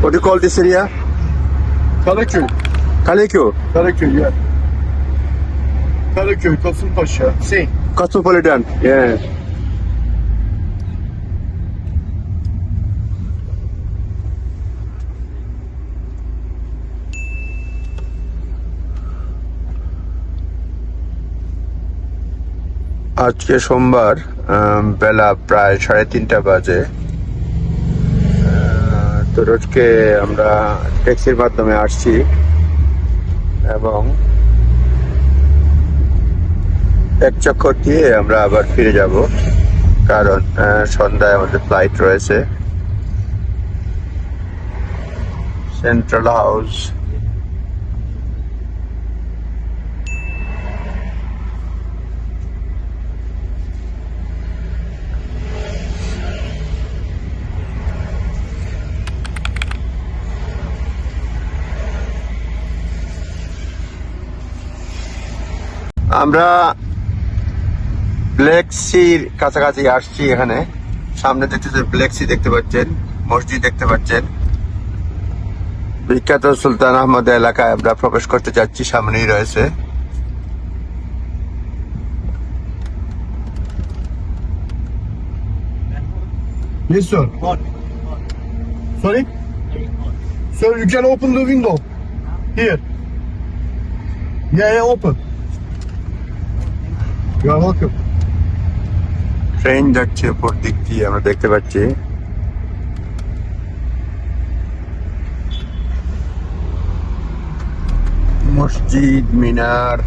What do you call this area? Karaköy. Kaleköy. Karaköy ya. Karaköy, Kasımpaşa. Same. Cosmopolitan. Yeah. আজকে সোমবার বেলা প্রায় সাড়ে তিনটা বাজে তো রোজকে আমরা ট্যাক্সির মাধ্যমে আসছি এবং এক চক্কর দিয়ে আমরা আবার ফিরে যাব, কারণ সন্ধ্যায় আমাদের ফ্লাইট রয়েছে। সেন্ট্রাল হাউস আমরা ব্ল্যাক সির কাছাকাছি আসছি এখানে সামনে দেখতেছেন ব্ল্যাক সি দেখতে পাচ্ছেন মসজিদ দেখতে পাচ্ছেন বিখ্যাত সুলতান আহমদ এলাকায় আমরা প্রবেশ করতে যাচ্ছি সামনেই রয়েছে Yes, sir. Sorry? Sir, you can open the window. Here. Yeah, yeah, open. You are welcome. Train যাচ্ছে ওপর দিক দিয়ে আমরা দেখতে পাচ্ছি মসজিদ মিনার